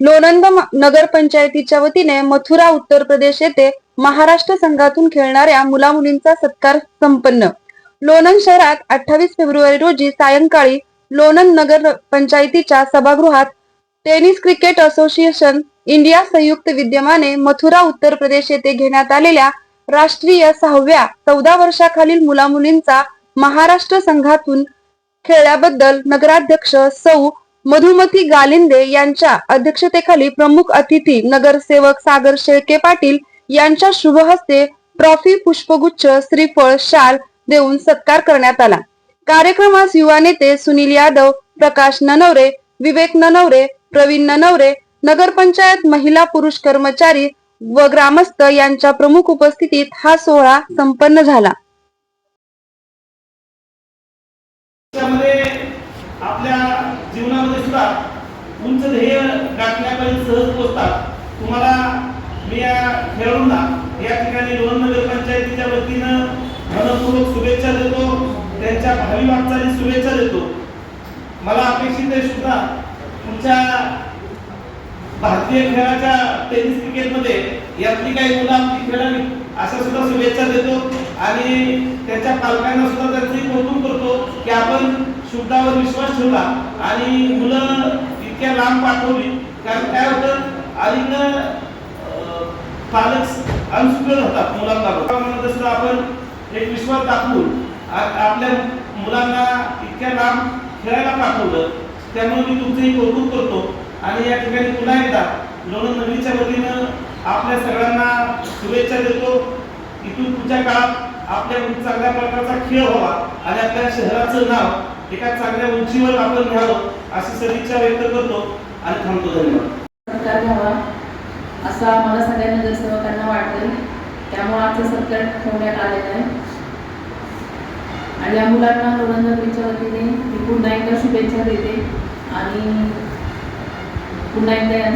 लोणंद नगरपंचायतीच्या वतीने मथुरा उत्तर प्रदेश येथे महाराष्ट्र संघातून खेळणाऱ्या मुला मुलींचा सत्कार संपन्न. लोणंद शहरात अठ्ठावीस फेब्रुवारी रोजी सायंकाळी लोणंद नगर पंचायतीच्या सभागृहात टेनिस क्रिकेट असोसिएशन इंडिया संयुक्त विद्यमाने मथुरा उत्तर प्रदेश येथे घेण्यात आलेल्या राष्ट्रीय सहाव्या चौदा वर्षाखालील मुला मुलींचा महाराष्ट्र संघातून खेळल्याबद्दल नगराध्यक्ष सौ मधुमती गालिंदे यांच्या अध्यक्षतेखाली प्रमुख अतिथी नगरसेवक सागर शेळके पाटील यांच्या शुभ हस्ते ट्रॉफी पुष्पगुच्छ श्रीफळ शाल देऊन सत्कार करण्यात आला. कार्यक्रमास युवा नेते सुनील यादव प्रकाश ननवरे विवेक ननवरे प्रवीण ननवरे नगरपंचायत महिला पुरुष कर्मचारी व ग्रामस्थ यांच्या प्रमुख उपस्थितीत हा सोहळा संपन्न झाला. आपल्या जीवनामध्ये सुद्धा उंच ध्येय गाठण्यापर्यंत सहज पोहोचतात. तुम्हाला मी या खेळाडूंना या ठिकाणी लोहन नगर पंचायतीच्या वतीनं मनपूर्वक शुभेच्छा देतो. त्यांच्या भावी वाटचाली शुभेच्छा देतो. मला अपेक्षित आहे सुद्धा तुमच्या भारतीय खेळाच्या टेनिस क्रिकेटमध्ये यातली काही मुलं आमची खेळावी अशा सुद्धा शुभेच्छा देतो. आणि त्यांच्या पालकांना सुद्धा त्यांचंही कौतुक करतो की आपण शब्दावर विश्वास ठेवला आणि मुलं इतक्या लांब पाठवली. कारण काय होतं? आणि अं, पालक अनसुकल होतात मुलांना मध्ये सुद्धा आपण एक विश्वास दाखवून आपल्या मुलांना इतक्या लांब खेळायला पाठवलं त्यामुळे मी तुमचंही कौतुक करतो. आणि या ठिकाणी पुन्हा एकदा लोणंद नगरीच्या वतीनं आपल्या सगळ्यांना शुभेच्छा देतो. इथून पुढच्या काळात आपल्या चांगल्या प्रकारचा खेळ व्हावा आणि आपल्या शहराचं नाव एका चांगल्या उंचीवर आपण घ्यावं अशी सदिच्छा व्यक्त करतो आणि थांबतो. धन्यवाद. घ्यावा. असं आम्हाला सगळ्या नगरसेवकांना वाटतंय. त्यामुळे आमचं सत्कार ठेवण्यात आलेलं आहे. आणि या मुलांना लोणंदरीच्या वतीने मी पुन्हा एकदा शुभेच्छा देते. आणि पुन्हा एकदा